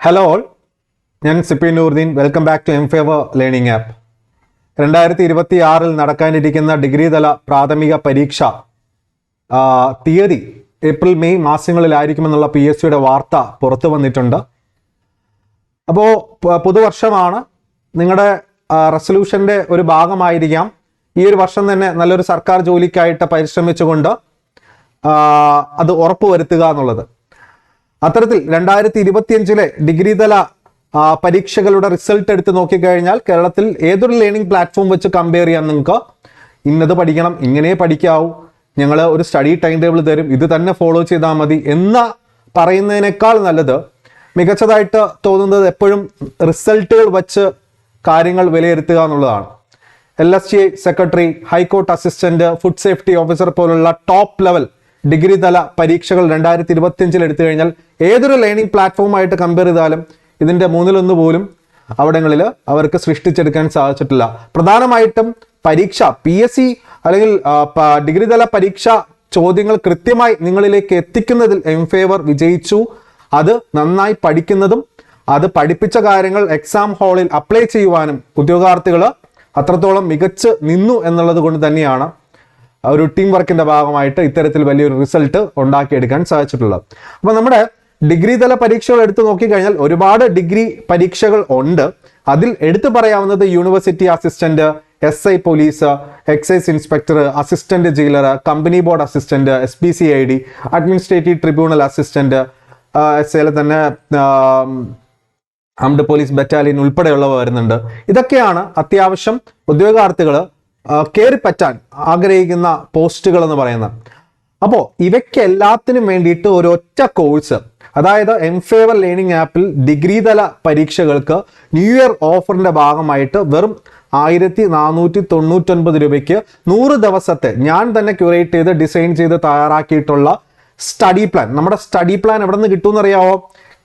Hello all ഞാൻ Sippy Noordeen welcome back to M favour learning app രണ്ടായിരത്തി ഇരുപത്തി ആറിൽ നടക്കാനിരിക്കുന്ന ഡിഗ്രി തല പ്രാഥമിക പരീക്ഷ തീയതി ഏപ്രിൽ മെയ് മാസങ്ങളിലായിരിക്കുമെന്നുള്ള പി എസ് സിയുടെ വാർത്ത പുറത്തു വന്നിട്ടുണ്ട്. അപ്പോൾ പുതുവർഷമാണ്. നിങ്ങളുടെ റെസൊല്യൂഷന്റെ ഒരു ഭാഗമായിരിക്കാം. ഈ ഒരു വർഷം തന്നെ നല്ലൊരു സർക്കാർ ജോലിക്കായിട്ട് പരിശ്രമിച്ചുകൊണ്ട് അത് ഉറപ്പുവരുത്തുക എന്നുള്ളത്. അത്തരത്തിൽ രണ്ടായിരത്തി ഇരുപത്തിയഞ്ചിലെ ഡിഗ്രി തല പരീക്ഷകളുടെ റിസൾട്ട് എടുത്ത് നോക്കിക്കഴിഞ്ഞാൽ കേരളത്തിൽ ഏതൊരു ലേണിംഗ് പ്ലാറ്റ്ഫോം വെച്ച് കമ്പയർ ചെയ്യാൻ നിങ്ങൾക്ക് ഇന്നത് പഠിക്കണം ഇങ്ങനെ പഠിക്കാവൂ ഞങ്ങൾ ഒരു സ്റ്റഡി ടൈം ടേബിൾ തരും ഇത് തന്നെ ഫോളോ ചെയ്താൽ മതി എന്ന പറയുന്നതിനേക്കാൾ നല്ലത് മികച്ചതായിട്ട് തോന്നുന്നത് എപ്പോഴും റിസൾട്ടുകൾ വച്ച് കാര്യങ്ങൾ വിലയിരുത്തുക എന്നുള്ളതാണ്. L S G secretary high court assistant food safety officer പോലുള്ള ടോപ്പ് ലെവൽ ഡിഗ്രി തല പരീക്ഷകൾ രണ്ടായിരത്തി ഇരുപത്തിയഞ്ചിൽ എടുത്തു കഴിഞ്ഞാൽ ഏതൊരു ലേണിംഗ് പ്ലാറ്റ്ഫോമായിട്ട് കമ്പയർ ചെയ്താലും ഇതിന്റെ മൂന്നിലൊന്ന് പോലും അവിടങ്ങളിൽ അവർക്ക് സൃഷ്ടിച്ചെടുക്കാൻ സാധിച്ചിട്ടില്ല. പ്രധാനമായിട്ടും പരീക്ഷ പി എസ് സി അല്ലെങ്കിൽ ഡിഗ്രി തല പരീക്ഷ ചോദ്യങ്ങൾ കൃത്യമായി നിങ്ങളിലേക്ക് എത്തിക്കുന്നതിൽ എം ഫേവർ വിജയിച്ചു. അത് നന്നായി പഠിക്കുന്നതും അത് പഠിപ്പിച്ച കാര്യങ്ങൾ എക്സാം ഹാളിൽ അപ്ലൈ ചെയ്യുവാനും ഉദ്യോഗാർത്ഥികൾ അത്രത്തോളം മികച്ച് നിന്നു എന്നുള്ളത് കൊണ്ട് തന്നെയാണ് ഒരു ടീം വർക്കിന്റെ ഭാഗമായിട്ട് ഇത്തരത്തിൽ വലിയൊരു റിസൾട്ട് ഉണ്ടാക്കിയെടുക്കാൻ സാധിച്ചിട്ടുള്ളത്. അപ്പൊ നമ്മുടെ ഡിഗ്രി തല പരീക്ഷകൾ എടുത്തു നോക്കിക്കഴിഞ്ഞാൽ ഒരുപാട് ഡിഗ്രി പരീക്ഷകൾ ഉണ്ട്. അതിൽ എടുത്തു പറയാവുന്നത് university assistant S I police excise inspector assistant jailer company board assistant S P C I D administrative tribunal assistant ഐയിലെ തന്നെ ആംഡ് പോലീസ് ബറ്റാലിയൻ ഉൾപ്പെടെയുള്ളവ വരുന്നുണ്ട്. ഇതൊക്കെയാണ് അത്യാവശ്യം ഉദ്യോഗാർത്ഥികൾ കയറി പറ്റാൻ ആഗ്രഹിക്കുന്ന പോസ്റ്റുകൾ എന്ന് പറയുന്നത് അപ്പോൾ ഇവയ്ക്ക് എല്ലാത്തിനും വേണ്ടിയിട്ട് ഒരു ഒറ്റ കോഴ്സ് അതായത് എം ഫേവർ ലേണിംഗ് ആപ്പിൽ ഡിഗ്രി തല പരീക്ഷകൾക്ക് ന്യൂ ഇയർ ഓഫറിന്റെ ഭാഗമായിട്ട് വെറും ആയിരത്തി നാനൂറ്റി തൊണ്ണൂറ്റൊൻപത് രൂപയ്ക്ക് നൂറ് ദിവസത്തെ ഞാൻ തന്നെ ക്യൂറേറ്റ് ചെയ്ത് ഡിസൈൻ ചെയ്ത് തയ്യാറാക്കിയിട്ടുള്ള സ്റ്റഡി പ്ലാൻ നമ്മുടെ സ്റ്റഡി പ്ലാൻ എവിടെ നിന്ന് കിട്ടുമെന്ന് അറിയാവോ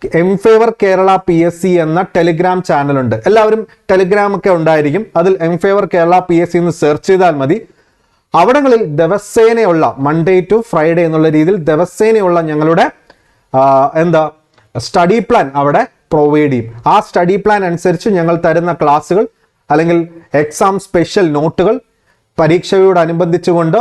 M favour Kerala P S C എന്ന ടെലിഗ്രാം ചാനൽ ഉണ്ട് എല്ലാവരും ടെലിഗ്രാം ഒക്കെ ഉണ്ടായിരിക്കും. അതിൽ M favour Kerala P S C എന്ന് സെർച്ച് ചെയ്താൽ മതി. അവിടങ്ങളിൽ ദിവസേനയുള്ള മൺഡേ ടു ഫ്രൈഡേ എന്നുള്ള രീതിയിൽ ദിവസേനയുള്ള ഞങ്ങളുടെ എന്താ സ്റ്റഡി പ്ലാൻ അവിടെ പ്രൊവൈഡ് ചെയ്യും. ആ സ്റ്റഡി പ്ലാൻ അനുസരിച്ച് ഞങ്ങൾ തരുന്ന ക്ലാസ്സുകൾ അല്ലെങ്കിൽ എക്സാം സ്പെഷ്യൽ നോട്ടുകൾ പരീക്ഷയോടനുബന്ധിച്ചുകൊണ്ട്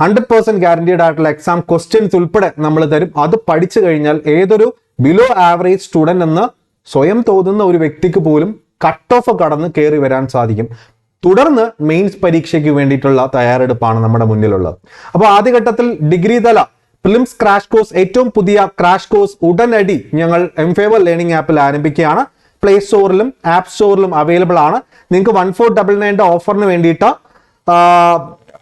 ഹൺഡ്രഡ് പേഴ്സെന്റ് ഗ്യാരണ്ടീഡ് ആയിട്ടുള്ള എക്സാം ക്വസ്റ്റ്യൻസ് ഉൾപ്പെടെ നമ്മൾ തരും. അത് പഠിച്ചു കഴിഞ്ഞാൽ ഏതൊരു ബിലോ ആവറേജ് സ്റ്റുഡന്റ് എന്ന് സ്വയം തോന്നുന്ന ഒരു വ്യക്തിക്ക് പോലും കട്ട് ഓഫ് കടന്ന് കയറി വരാൻ സാധിക്കും. തുടർന്ന് മെയിൻസ് പരീക്ഷയ്ക്ക് വേണ്ടിയിട്ടുള്ള തയ്യാറെടുപ്പാണ് നമ്മുടെ മുന്നിലുള്ളത്. അപ്പോൾ ആദ്യഘട്ടത്തിൽ ഡിഗ്രി തല. പ്രിലിംസ് ക്രാഷ് കോഴ്സ് ഏറ്റവും പുതിയ ക്രാഷ് കോഴ്സ് ഉടനടി ഞങ്ങൾ എം ഫേവർ ലേണിംഗ് ആപ്പിൽ ആരംഭിക്കുകയാണ്. പ്ലേ സ്റ്റോറിലും ആപ്പ് സ്റ്റോറിലും അവൈലബിൾ ആണ്. നിങ്ങൾക്ക് വൺ ഫോർ ഡബിൾ നയന്റെ ഓഫറിന് വേണ്ടിയിട്ട്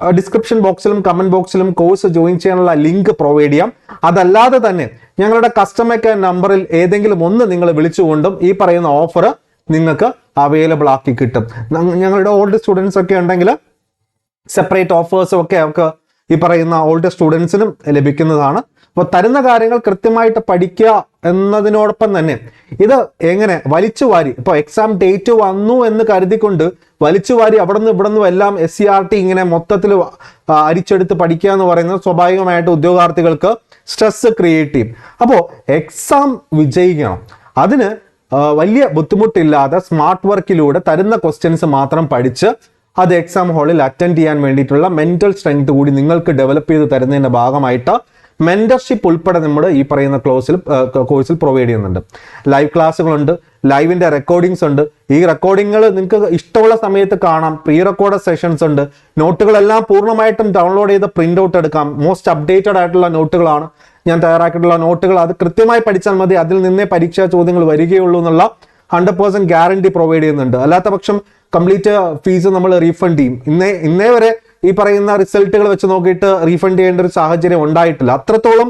ഡിസ്ക്രിപ്ഷൻ ബോക്സിലും കമന്റ് ബോക്സിലും കോഴ്സ് ജോയിൻ ചെയ്യാനുള്ള ലിങ്ക് പ്രൊവൈഡ് ചെയ്യാം. അതല്ലാതെ തന്നെ ഞങ്ങളുടെ കസ്റ്റമർ കെയർ നമ്പറിൽ ഏതെങ്കിലും ഒന്ന് നിങ്ങൾ വിളിച്ചുകൊണ്ടും ഈ പറയുന്ന ഓഫർ നിങ്ങൾക്ക് അവൈലബിൾ ആക്കി കിട്ടും. ഞങ്ങളുടെ ഓൾഡ് സ്റ്റുഡൻസ് ഒക്കെ ഉണ്ടെങ്കിൽ സെപ്പറേറ്റ് ഓഫേഴ്സും ഒക്കെ അവർക്ക് ഈ പറയുന്ന ഓൾഡ് സ്റ്റുഡൻസിനും ലഭിക്കുന്നതാണ്. അപ്പോൾ തരുന്ന കാര്യങ്ങൾ കൃത്യമായിട്ട് പഠിക്കുക എന്നതിനോടൊപ്പം തന്നെ ഇത് എങ്ങനെ വലിച്ചു വാരി ഇപ്പോൾ എക്സാം ഡേറ്റ് വന്നു എന്ന് കരുതിക്കൊണ്ട് വലിച്ചു വാരി അവിടെ നിന്ന് ഇവിടെ നിന്നും എല്ലാം എസ് സി ആർ ടി ഇങ്ങനെ മൊത്തത്തിൽ അരിച്ചെടുത്ത് പഠിക്കുക എന്ന് പറയുന്നത് സ്വാഭാവികമായിട്ട് ഉദ്യോഗാർത്ഥികൾക്ക് സ്ട്രെസ് ക്രിയേറ്റ് ചെയ്യും. അപ്പോൾ എക്സാം വിജയിക്കണം. അതിന് വലിയ ബുദ്ധിമുട്ടില്ലാതെ സ്മാർട്ട് വർക്കിലൂടെ തരുന്ന ക്വസ്റ്റ്യൻസ് മാത്രം പഠിച്ച് അത് എക്സാം ഹാളിൽ അറ്റൻഡ് ചെയ്യാൻ വേണ്ടിയിട്ടുള്ള മെന്റൽ സ്ട്രെങ്ത് കൂടി നിങ്ങൾക്ക് ഡെവലപ്പ് ചെയ്ത് തരുന്നതിന്റെ ഭാഗമായിട്ട് മെന്റർഷിപ്പ് ഉൾപ്പെടെ നമ്മൾ ഈ പറയുന്ന ക്ലോസിൽ കോഴ്സിൽ പ്രൊവൈഡ് ചെയ്യുന്നുണ്ട്. ലൈവ് ക്ലാസ്സുകളുണ്ട് ലൈവിന്റെ റെക്കോർഡിങ്സ് ഉണ്ട്. ഈ റെക്കോർഡിങ്ങൾ നിങ്ങൾക്ക് ഇഷ്ടമുള്ള സമയത്ത് കാണാം. പ്രീ റെക്കോർഡ് സെഷൻസ് ഉണ്ട്. നോട്ടുകളെല്ലാം പൂർണമായിട്ടും ഡൗൺലോഡ് ചെയ്ത് പ്രിന്റ് ഔട്ട് എടുക്കാം. മോസ്റ്റ് അപ്ഡേറ്റഡ് ആയിട്ടുള്ള നോട്ടുകളാണ് ഞാൻ തയ്യാറാക്കിയിട്ടുള്ള നോട്ടുകൾ അത് കൃത്യമായി പഠിച്ചാൽ മതി. അതിൽ നിന്നേ പരീക്ഷാ ചോദ്യങ്ങൾ വരികയുള്ളൂ എന്നുള്ള ഹൺഡ്രഡ് പേഴ്സെന്റ് ഗ്യാരണ്ടി പ്രൊവൈഡ് ചെയ്യുന്നുണ്ട്. അല്ലാത്ത പക്ഷം കംപ്ലീറ്റ് ഫീസ് നമ്മൾ റീഫണ്ട് ചെയ്യും. ഇന്നേ ഇന്നേ വരെ ഈ പറയുന്ന റിസൾട്ടുകൾ വെച്ച് നോക്കിയിട്ട് റീഫണ്ട് ചെയ്യേണ്ട ഒരു സാഹചര്യം ഉണ്ടായിട്ടില്ല. അത്രത്തോളം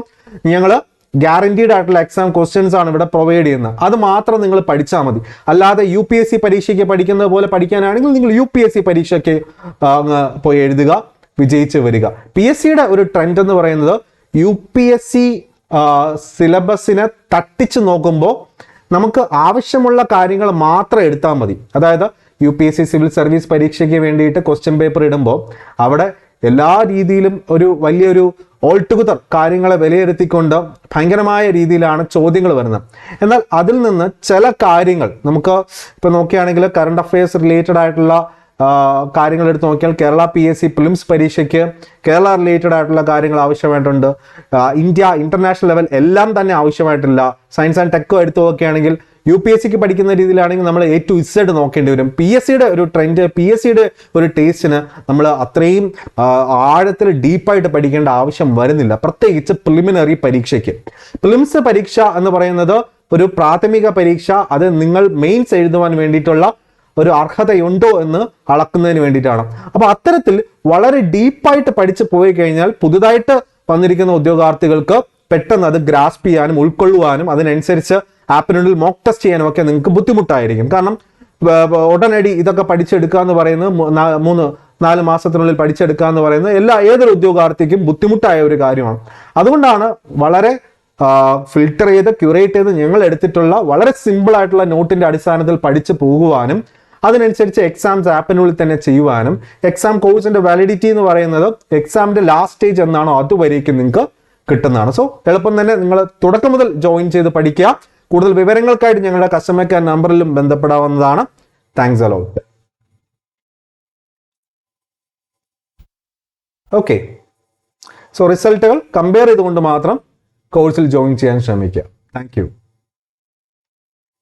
ഞങ്ങൾ ഗ്യാരണ്ടീഡ് ആയിട്ടുള്ള എക്സാം ക്വസ്റ്റ്യൻസ് ആണ് ഇവിടെ പ്രൊവൈഡ് ചെയ്യുന്നത്. അത് മാത്രം നിങ്ങൾ പഠിച്ചാൽ മതി. അല്ലാതെ യു പി എസ് സി പരീക്ഷയ്ക്ക് പഠിക്കുന്നത് പോലെ പഠിക്കാനാണെങ്കിൽ നിങ്ങൾ യു പി എസ് സി പരീക്ഷയ്ക്ക് പോയി എഴുതുക വിജയിച്ച് വരിക. പി എസ് സിയുടെ ഒരു ട്രെൻഡ് എന്ന് പറയുന്നത് യു പി എസ് സി സിലബസിനെ തട്ടിച്ച് നോക്കുമ്പോൾ നമുക്ക് ആവശ്യമുള്ള കാര്യങ്ങൾ മാത്രം എടുത്താൽ മതി. അതായത് U P S C civil service പരീക്ഷയ്ക്ക് വേണ്ടിയിട്ട് ക്വസ്റ്റ്യൻ പേപ്പർ ഇടുമ്പോൾ അവിടെ എല്ലാ രീതിയിലും ഒരു വലിയൊരു ഓൾ കാര്യങ്ങളെ വിലയിരുത്തിക്കൊണ്ട് ഭയങ്കരമായ രീതിയിലാണ് ചോദ്യങ്ങൾ വരുന്നത്. എന്നാൽ അതിൽ നിന്ന് ചില കാര്യങ്ങൾ നമുക്ക് ഇപ്പൊ നോക്കുകയാണെങ്കിൽ കറണ്ട് അഫയേഴ്സ് റിലേറ്റഡ് ആയിട്ടുള്ള കാര്യങ്ങൾ എടുത്ത് നോക്കിയാൽ Kerala P S C prelims പരീക്ഷയ്ക്ക് കേരള റിലേറ്റഡ് ആയിട്ടുള്ള കാര്യങ്ങൾ ആവശ്യമായിട്ടുണ്ട്. ഇന്ത്യ ഇന്റർനാഷണൽ ലെവൽ എല്ലാം തന്നെ ആവശ്യമായിട്ടില്ല. സയൻസ് ആൻഡ് ടെക്കോ എടുത്തു നോക്കുകയാണെങ്കിൽ യു പി എസ് സിക്ക് പഠിക്കുന്ന രീതിയിലാണെങ്കിൽ നമ്മൾ എ ടു ഇസഡ് നോക്കേണ്ടി വരും. പി എസ് സിയുടെ ഒരു ട്രെൻഡ് പി എസ് സിയുടെ ഒരു ടേസ്റ്റിന് നമ്മൾ അത്രയും ആഴത്തിൽ ഡീപ്പായിട്ട് പഠിക്കേണ്ട ആവശ്യം വരുന്നില്ല. പ്രത്യേകിച്ച് പ്രിലിമിനറി പരീക്ഷയ്ക്ക്. പ്രിലിംസ് പരീക്ഷ എന്ന് പറയുന്നത് ഒരു പ്രാഥമിക പരീക്ഷ. അത് നിങ്ങൾ മെയിൻസ് എഴുതുവാൻ വേണ്ടിയിട്ടുള്ള ഒരു അർഹതയുണ്ടോ എന്ന് അളക്കുന്നതിന് വേണ്ടിയിട്ടാണ്. അപ്പോൾ അത്തരത്തിൽ വളരെ ഡീപ്പായിട്ട് പഠിച്ചു പോയി കഴിഞ്ഞാൽ പുതുതായിട്ട് വന്നിരിക്കുന്ന ഉദ്യോഗാർത്ഥികൾക്ക് പെട്ടെന്ന് അത് ഗ്രാസ്പ് ചെയ്യാനും ഉൾക്കൊള്ളുവാനും അതിനനുസരിച്ച് ആപ്പിനുള്ളിൽ മോക്ക് ടെസ്റ്റ് ചെയ്യാനും ഒക്കെ നിങ്ങൾക്ക് ബുദ്ധിമുട്ടായിരിക്കും. കാരണം ഉടനടി ഇതൊക്കെ പഠിച്ചെടുക്കുക എന്ന് പറയുന്നത് മൂന്ന് നാല് മാസത്തിനുള്ളിൽ പഠിച്ചെടുക്കുക എന്ന് പറയുന്നത് എല്ലാ ഏതൊരു ഉദ്യോഗാർത്ഥിക്കും ബുദ്ധിമുട്ടായ ഒരു കാര്യമാണ്. അതുകൊണ്ടാണ് വളരെ ഫിൽട്ടർ ചെയ്ത് ക്യൂറേറ്റ് ചെയ്ത് ഞങ്ങൾ എടുത്തിട്ടുള്ള വളരെ സിമ്പിൾ ആയിട്ടുള്ള നോട്ടിന്റെ അടിസ്ഥാനത്തിൽ പഠിച്ചു പോകുവാനും അതിനനുസരിച്ച് എക്സാംസ് ആപ്പിനുള്ളിൽ തന്നെ ചെയ്യുവാനും എക്സാം കോഴ്സിന്റെ വാലിഡിറ്റി എന്ന് പറയുന്നത് എക്സാമിന്റെ ലാസ്റ്റ് സ്റ്റേജ് എന്നാണോ അതുവരേക്കും നിങ്ങൾക്ക് കിട്ടുന്നതാണ്. സോ എളുപ്പം തന്നെ നിങ്ങൾ തുടക്കം മുതൽ ജോയിൻ ചെയ്ത് പഠിക്കുക. കൂടുതൽ വിവരങ്ങൾക്കായിട്ട് ഞങ്ങളുടെ കസ്റ്റമർ കെയർ നമ്പറിലും ബന്ധപ്പെടാവുന്നതാണ്. Thanks a lot okay so റിസൾട്ടുകൾ compare ചെയ്തുകൊണ്ട് മാത്രം കോഴ്സിൽ ജോയിൻ ചെയ്യാൻ ശ്രമിക്കുക. താങ്ക്